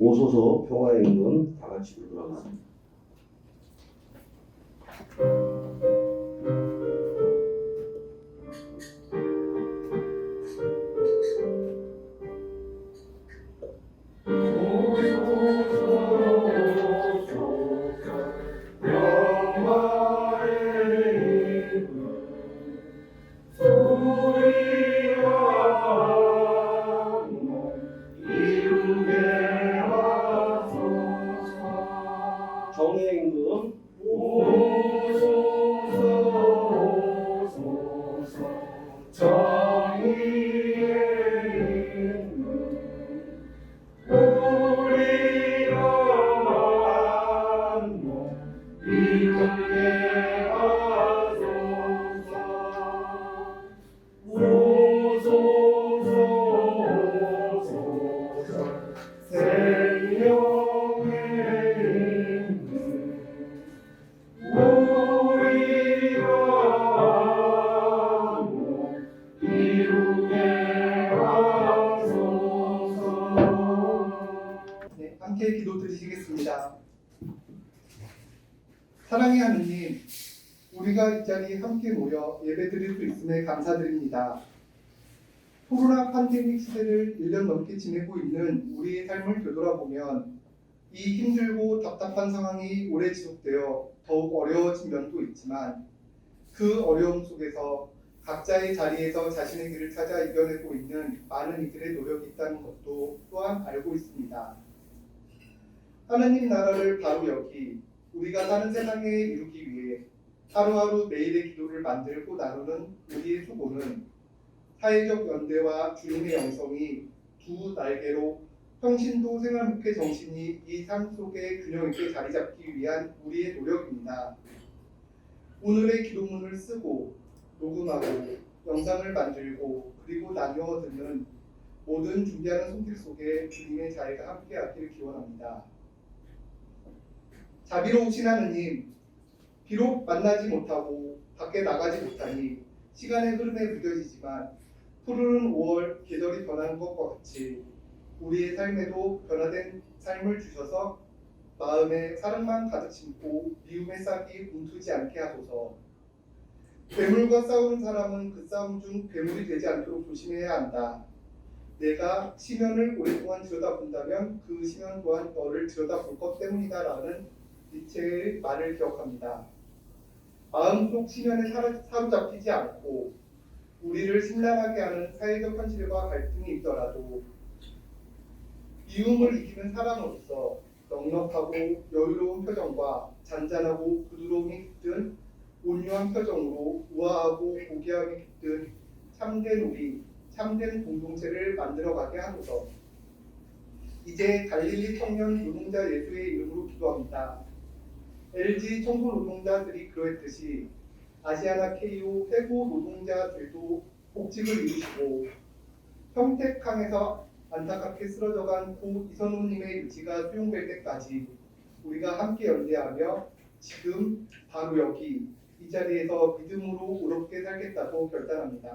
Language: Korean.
오소서 평화의 임금 다 같이 부르도록. 함께 기도 드리시겠습니다. 사랑의 하느님, 우리가 이 자리에 함께 모여 예배 드릴 수 있음에 감사드립니다. 코로나 팬데믹 시대를 1년 넘게 지내고 있는 우리의 삶을 되돌아보면 이 힘들고 답답한 상황이 오래 지속되어 더욱 어려워진 면도 있지만 그 어려움 속에서 각자의 자리에서 자신의 길을 찾아 이겨내고 있는 많은 이들의 노력이 있다는 것도 또한 알고 있습니다. 하나님 나라를 바로 여기 우리가 사는 세상에 이루기 위해 하루하루 매일의 기도를 만들고 나누는 우리의 수고는 사회적 연대와 주님의 영성이 두 날개로 평신도 생활목회 정신이 이 삶 속에 균형 있게 자리 잡기 위한 우리의 노력입니다. 오늘의 기도문을 쓰고 녹음하고 영상을 만들고 그리고 나누어 듣는 모든 준비하는 손길 속에 주님의 자리가 함께하길 기원합니다. 자비로우신 하느님, 비록 만나지 못하고 밖에 나가지 못하니 시간의 흐름에 무뎌지지만 푸르른 5월 계절이 변한 것과 같이 우리의 삶에도 변화된 삶을 주셔서 마음에 사랑만 가득 심고 미움의 싹이 움트지 않게 하소서. 괴물과 싸우는 사람은 그 싸움 중 괴물이 되지 않도록 조심해야 한다. 내가 시면을 오랫동안 들여다본다면 그 시면 또한 너를 들여다볼 것 때문이다라는 니체의 말을 기억합니다. 마음 속 시면에 사로- 사로잡히지 않고 우리를 심란하게 하는 사회적 현실과 갈등이 있더라도 미움을 이기는 사람으로서 넉넉하고 여유로운 표정과 잔잔하고 부드러움이 깃든 온유한 표정으로 우아하고 고귀함이 깃든 참된 우리, 참된 공동체를 만들어가게 하소서. 이제 갈릴리 청년 노동자 예수의 이름으로 기도합니다. LG 청소 노동자들이 그러했듯이 아시아나 KO 해고 노동자들도 복직을 이루시고 평택항에서 안타깝게 쓰러져간 고 이선호님의 유지가 수용될 때까지 우리가 함께 연대하며 지금 바로 여기 이 자리에서 믿음으로 의롭게 살겠다고 결단합니다.